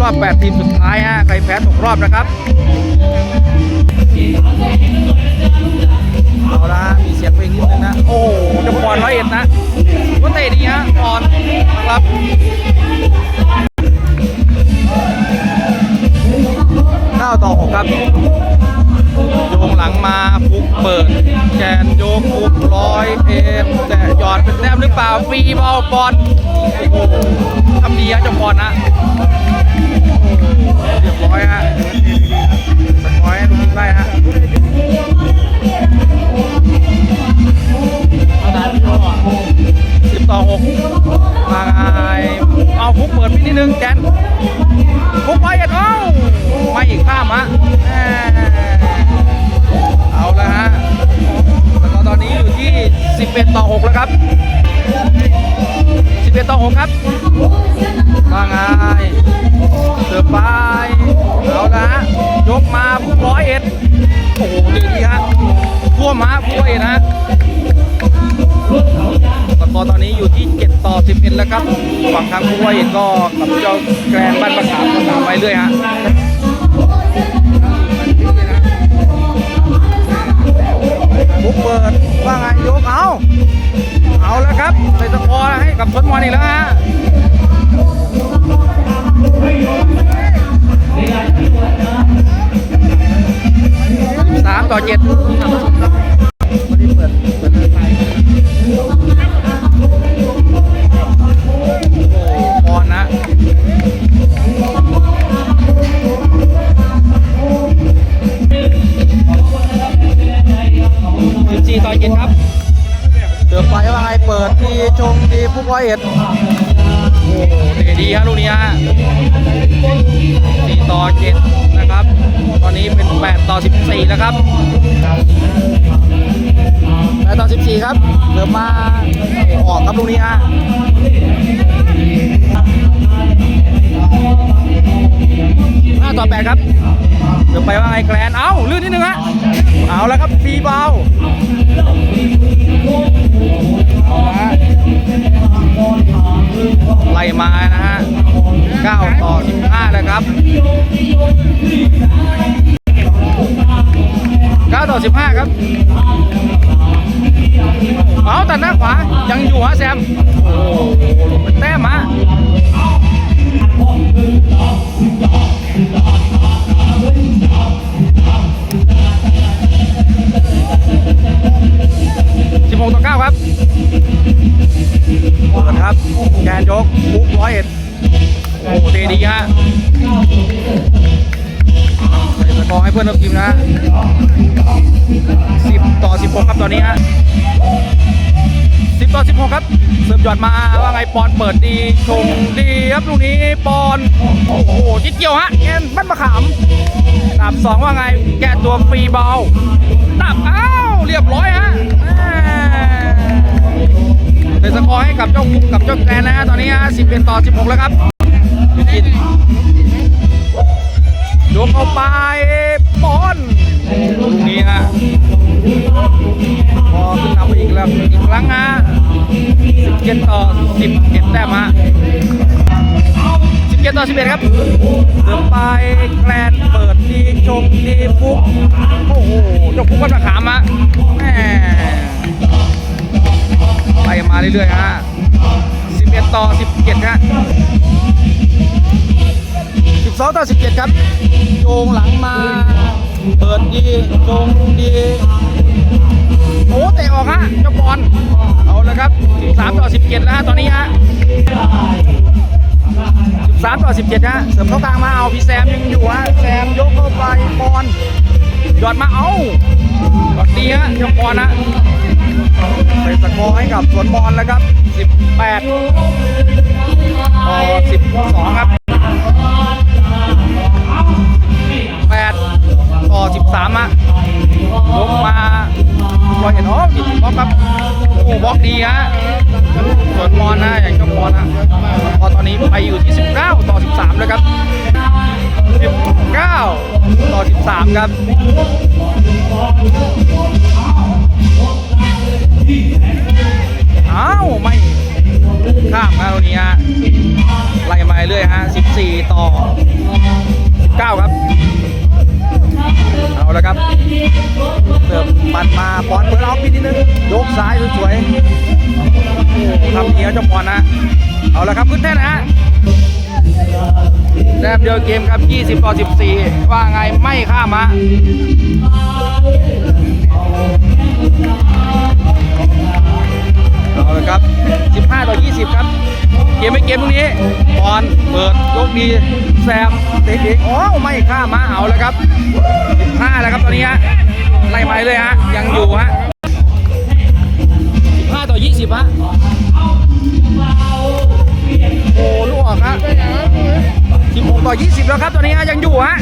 รอบ 8 ทีมสุดท้ายฮะใครแพ้ตกรอบนะครับเอาละมีเสียงเพลงนิดนึงนะ โอ้จะปอนร้อยเอ็ดนะก็เตะดีฮะปอนนะครับเก้าต่อหกครับโยงหลังมาฟุกเปิด แกนโยกฟุกร้อยเอ็ดแต่หยอดเป็นแต้มหรือเปล่าฟรีบอลบอลโอ้โหทำดีฮะจ้าบอลนะ ฟุกเปิดไปนิดนึงแกนฟุกร้อยเอ็ดเอ้าไม่อีกข้ามฮะเอาละฮะแล้วตอนนี้อยู่ที่ 11 ต่อ 6 แล้วครับ 11 ต่อ 6 ครับว่าไงเสือไปเอาละฮะยกมาผู้ร้อยเอ็ดโอ้โหดีดีฮะท่วมฮะผู้ร้อยเอ็ดฮะ อตอนนี้อยู่ที่ 7 ต่อ 11 แล้วครับ ฝั่งทางผู้ร้อยเอ็ก็กับเจ้าแกรนบ้านประขามก็ตามไปเรื่อยฮะ อไฟว่าไงเปิดดีชงดีผู้ร้อยเอ็ดโอ้โหเตะดีฮะลูกนี้ฮะ4ต่อ7นะครับ ตอนนี้เป็น8ต่อ14นะครับ8ต่อ14ครับเดือมาออกครับลูกนี้ฮะ5ต่อ8ครับเดือไปว่าไงแกรนเอ้า ลื่นนิดนึงฮะ เอาแล้วครับฟรีเบา เอาละฮะไล่มานะฮะ9ต่อ15นะครับ9ต่อ15 ครับเอาแต่หน้าขวายังอยู่ฮะแซมโอ้ 6ต่อ9ครับเปิดครับแกนยกบุกร้อยเอ็ดโอ้โหเตะดีฮะใส่กอร์ให้เพื่อนร่วมทีมนะ10 ต่อ 16 ครับตอนนี้ฮะ10 ต่อ 16 ครับเสร์ฟหยอดมาว่าไงปอนเปิดดีชงดีครับลูกนี้ปอนโอ้โหจิตเกี่ยวฮะแกนบ้นมะขามดับสองว่าไงแกตัวฟรีเบอลดับอ้าวเรียบร้อยฮะ เป็นสกอร์ให้กับเจ้าคุกกับเจ้าแกรนนะฮะตอนนี้ฮะ11ต่อ16แล้วครับยูจินยกเข้าไปปอนลูกนี้ฮะพอขึ้นนำไปอีกแล้วอีกครั้งฮะ17ต่อ17แต้มฮะ17ต่อ11ครับเดินไปแกลนเปิดดีชงดีฟุกโอ้โหเจ้าฟุกก็มาขามะแหม เรื่อยๆฮะ11 ต่อ 17ฮะ12 ต่อ 17 ครับโยงหลังมาเปิดดีชงดีโอ้เตะออกฮะเจ้าบอลเอาเลยครับ 13 ต่อ 17 แล้วฮะตอนนี้ฮะ13 ต่อ 17 ฮะเสริมเข้ากลางมาเอาพี่แซมยังอยู่ฮะแซม กับสวนบอลแล้วครับ 18ต่อ12 ครับ 8 ต่อ 13ฮะยกมาบอลเห็นอ๋อผิดบล็อกครับ โอ้บล็อกดีฮะสวนบอลนะอย่างเจ้าบอลนะพอตอนนี้ไปอยู่ที่ 19 ต่อ 13 แล้วครับ 19 ต่อ 13 ครับ รื่อยฮะ14 ต่อ 9 ครับ เอาละครับเติมปัดมาบอลเปิดเอาปีนิดนึงยกซ้ายสวยๆทำเนียเจ้าบอลนะเอาละครับขึ้นแท่นนะฮะแต้มเดียวเกมครับ 20 ต่อ 14 ว่าไงไม่ข้ามะเอาละครับ 15 ต่อ 20 ครับ เกมไม่เกมตรงนี้บอล กดีแซมติดอีกโอไม่ข้ามมาเอาแล้วครับห้าแล้วครับตอนนี้ฮะไล่มาเลยฮะยังอยู่ฮะห้าต่อยี่สิบฮะโอ้ลูกออกฮะสิบหกต่อยี่สิบแล้วครับตอนนี้ฮะยังอยู่ฮะ